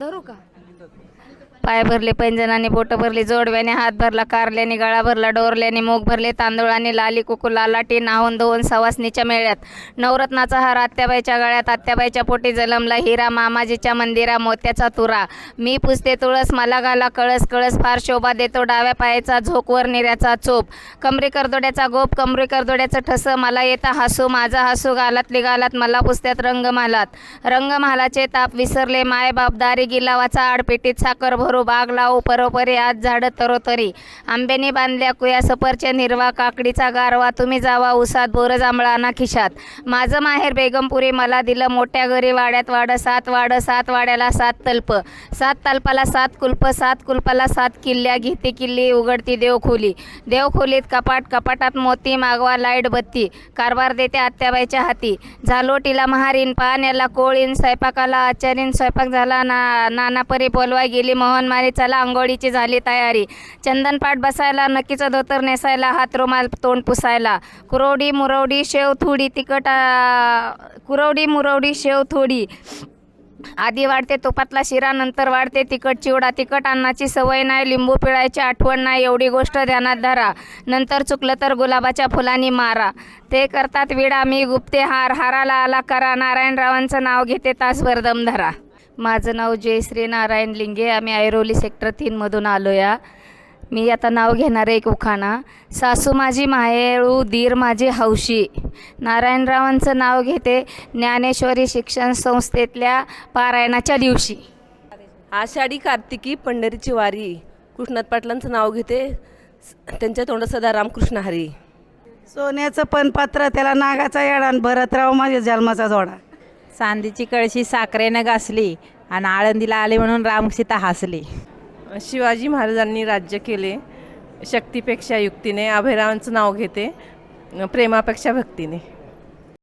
धरू का पाय भरले पैंजणाने बोट भरली जोडव्याने हात भरला कारल्याने गळा भरला डोरल्याने मूग भरले तांदूळाने लाली कुकू लालाटी नाहून धुवून सवासनीच्या मेळ्यात. नवरत्नाचा हार आत्याबाईच्या गळ्यात आत्याबाईच्या पोटी जलमला हिरा मामाजीच्या मंदिरा मोत्याचा तुरा. मी पुसते तुळस मला गाला कळस कळस फार शोभा देतो डाव्या पायाचा झोकवर निऱ्याचा चोप. कमरी करदोड्याचा गोप कमरी करदोड्याचं ठस मला येता हसू माझा हसू गालातली गालात मला पुसत्यात रंगमालात. रंगमालाचे ताप विसरले माय बाप दारी गिलावाचा आडपेटीत साखर भरू बाग लावू. परोपरी आज झाडं तरोतरी. आंब्याने बांधल्या कुया सफरच्या निर्वा काकडीचा गारवा. तुम्ही जावा उसात बोर जांभळा ना खिशात. माझं माहेर बेगमपुरी. मला दिलं मोठ्या घरी वाड्यात वाडं सात वाडं सात वाड्याला सात तल्प. सात तल्पाला सात कुल्प सात कुल्पाला सात किल्ल्या. घेते किल्ली उघडती देवखोली. देवखोलीत कपाट कपाटात मोती मागवा लाइट बत्ती. कारभार देते आत्याबाईच्या हाती. झालोटीला महारीन पाण्याला कोळीन स्वयंपाकाला आचारीन स्वयंपाक झाला ना नानापरी बोलवा गेली मोहन मारे चला आंघोळीची झाली तयारी. चंदनपाठ बसायला नक्कीचं धोतर नेसायला हात रुमाल तोंड पुसायला. कुरवडी मुरवडी शेव थोडी तिखट कुरवडी मुरवडी शेव थोडी. आधी वाढते तुपातला शिरा नंतर वाढते तिखट चिवडा. तिखट अन्नाची सवय नाही लिंबू पिळायची आठवण नाही एवढी गोष्ट ध्यानात धरा. नंतर चुकलं तर गुलाबाच्या फुलांनी मारा. ते करतात विडा मी गुप्ते हार. हाराला आला करा. नारायणरावांचं नाव घेते तासभर दम धरा. माझं नाव जयश्री नारायण लिंगे आम्ही ऐरोली सेक्टर तीनमधून आलो या मी आता नाव घेणार आहे एक उखाणा. सासू माझी माहेळू दीर माझी हौशी. नारायणरावांचं नाव घेते ज्ञानेश्वरी शिक्षण संस्थेतल्या पारायणाच्या दिवशी. आषाढी कार्तिकी पंढरीची वारी. कृष्णात पाटलांचं नाव घेते. त्यांच्या तोंडात सदा रामकृष्ण हरी. सोन्याचं पणपात्र त्याला नागाचा येडा आणि भरतराव माझ्या जन्माचा जोडा. चांदीची कळशी साखरेनं घासली आणि आळंदीला आले म्हणून रामसीता हसली. शिवाजी महाराजांनी राज्य केले. शक्तीपेक्षा युक्तीने अभयरावांचं नाव घेते. प्रेमापेक्षा भक्तीने.